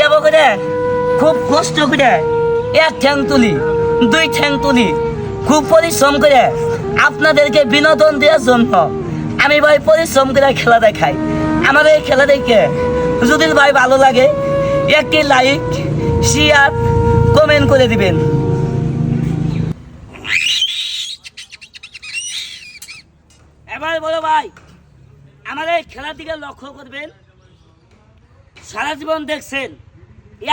এবার করে খুব কষ্ট করে এক ঠ্যাং তুলি, দুই ঠ্যাং তুলি, খুব পরিশ্রম করে আপনাদেরকে বিনোদন দেওয়ার জন্য আমি ভাই পরিশ্রম করে খেলা দেখাই। আমার এই খেলা দেখে যদি ভাই ভালো লাগে, একটি লাইক শেয়ার কমেন্ট করে দিবেন। এবার বলো ভাই, আমার এই খেলার দিকে লক্ষ্য করবেন। সারা জীবন দেখছেন,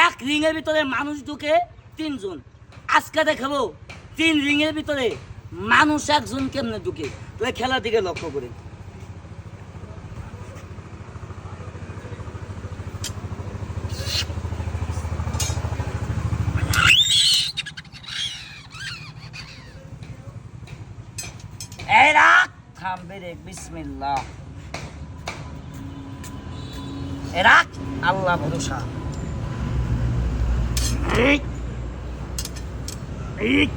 এক রিংয়ের ভিতরে মানুষ ঢুকে তিনজন। আজকে দেখাবো, তিন রিংয়ের ভিতরে মানুষ একজন কেমনে ঢুকে? তাহলে খেলার দিকে লক্ষ্য রাখ থামবে রে রাখ আল্লাহ ভরসা এই এই এই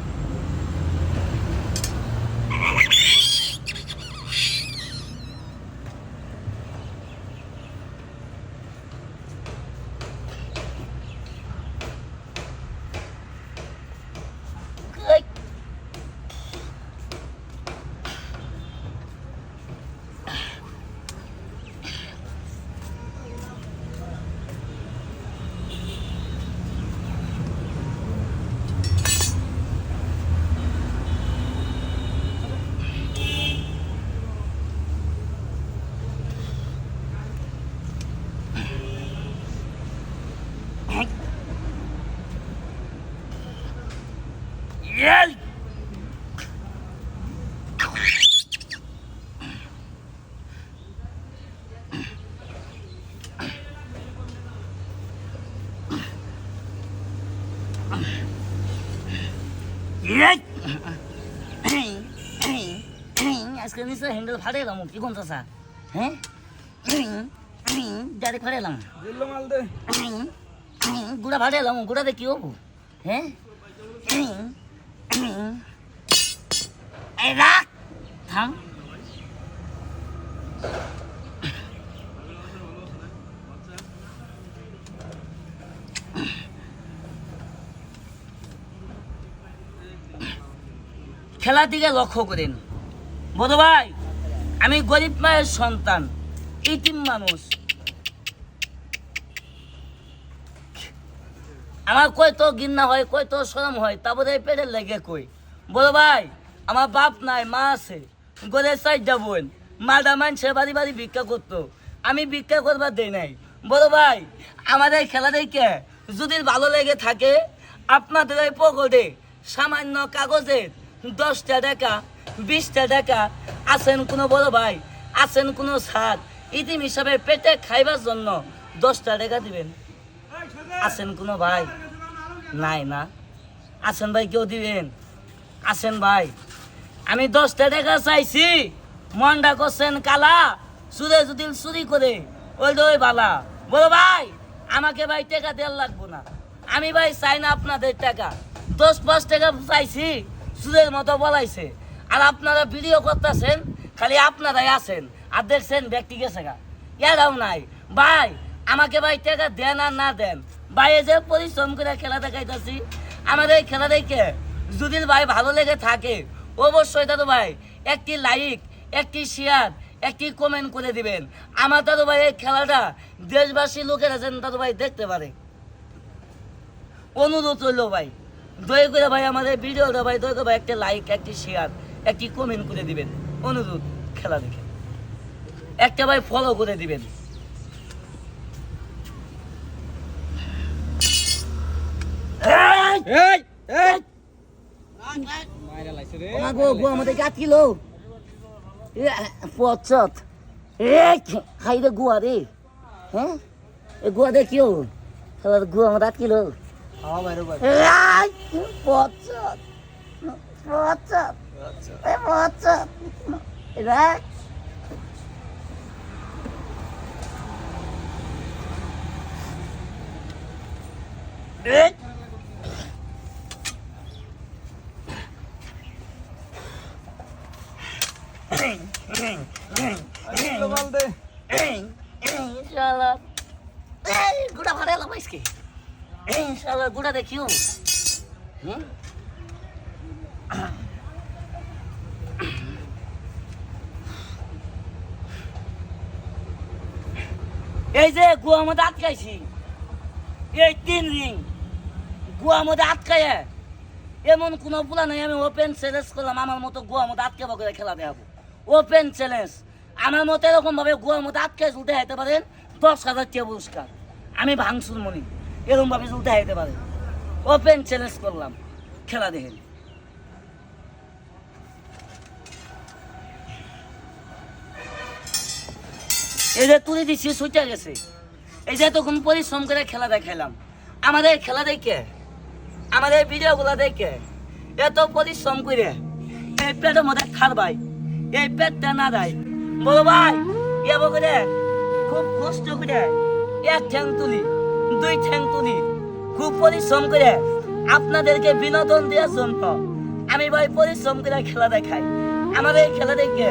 Yel! আজকে নিশ্চয় হ্যান্ডেল ফাটে এলাম কি কোন চাষা হ্যাঁ ডাইরেক্ট ফাটে এলাম গুড়া ভাড়ে এলাম গুড়াতে কি হব? হ্যাঁ খেলার দিকে লক্ষ্য করেন। বোধ ভাই আমি গরিব মায়ের সন্তান ইতিম মানুষ। আমার কই তো গিন্না হয়, কই তো সরম হয় তারপরে পেটের লেগে কই? বলো ভাই, আমার বাপ নাই, মা আছে। গড়ে সাইড যাবেন মাদা মানছে বাড়ি বাড়ি ভিক্ষা করতো। আমি ভিক্ষা করবার দেই নাই। বলো ভাই, আমার এই খেলা দেখে যদি ভালো লেগে থাকে, আপনাদের ওই পকেটে সামান্য কাগজের দশটা টাকা, বিশটা টাকা আছেন কোনো বড় ভাই? আছেন কোনো সার ইতিম হিসাবে পেটে খাইবার জন্য দশটা টাকা দিবেন। আছেন কোনো ভাই? নাই না। আছেন ভাই কেউ দিবেন? আছেন ভাই। আমি দশটা টাকা চাইছি। মনটা করছেন কালা। সুরে যদি চুরি করে, ওই ওই বালা। বলো ভাই, আমাকে ভাই টাকা দেওয়ার লাগবো না। আমি ভাই চাই না আপনাদের টাকা। দশ পাঁচ টাকা চাইছি সুদের মতো বলাইছে। আর আপনারা ভিডিও করতেছেন, খালি আপনারাই আছেন। আর দেখছেন ব্যক্তি গেছে গা। এরাও নাই। ভাই, আমাকে ভাই টাকা দেন আর না দেন। এই যে পরিশ্রম করে খেলা দেখাইতেছি, আমাদের এই খেলা দেখে যদি ভাই ভালো লেগে থাকে, অবশ্যই দাদু ভাই, একটি লাইক একটি শেয়ার একটি কমেন্ট করে দিবেন। আমার দাদু ভাই এই খেলাটা দেশবাসী লোকেরা যেন দাদু ভাই দেখতে পারে। অনুরোধ রইল ভাই, দয়া করে ভাই আমাদের ভিডিওটা ভাই, দয়া করে ভাই একটি লাইক একটি শেয়ার একটি কমেন্ট করে দিবেন। অনুরোধ খেলা দেখে। একটা ভাই ফলো করে দিবেন এই! এই এই এই! মাইরা লাইছে রে ওমা গো গো আমাদের গাছ কিলো। পচত। খাই রে গুয়া রে হ্যাঁ? এ গুয়া দে খেলার গুয়া আমার রাত কিলো। পচত। পচত। পচত। রাখ এই! মাল এই, গুড়া এই শালা গুড়া দেখিও হুম। এই যে গুয়া মধ্যে আটকাইছি। এই তিন রিং। গুয়া মধ্যে আটকায় এমন কোনো পোলা নাই, আমি ওপেন চ্যালেঞ্জ করলাম, আমার মতো গুয়া মধ্যে আটকে করে খেলা দেখাবো ওপেন চ্যালেঞ্জ আমার মতো এরকম ভাবে গুয়ার মধ্যে আটকে উঠে হাইতে পারেন দশ হাজার টাকা পুরস্কার। আমি ভাঙসুর মনি। এরকম ভাবে চলতে হাইতে পারেন ওপেন চ্যালেঞ্জ করলাম। খেলা দেখেন। এই যে তুলে দিচ্ছি সুইটা গেছে। এই যে তখন পরিশ্রম করে খেলা দেখাইলাম। আমাদের খেলা দেখে, আমাদের ভিডিওগুলো দেখে এত পরিশ্রম করে এই পেটের মধ্যে খার ভাই, এই পেটটা না দেয়। বড় ভাই এবার করে খুব কষ্ট করে, এক ঠ্যাং তুলি, দুই ঠ্যাং তুলি, খুব পরিশ্রম করে আপনাদেরকে বিনোদন দেওয়ার জন্য আমি ভাই পরিশ্রম করে খেলা দেখাই। আমার এই খেলা দেখে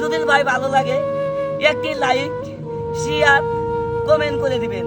যদি ভাই ভালো লাগে। একটি লাইক শেয়ার কমেন্ট করে দিবেন।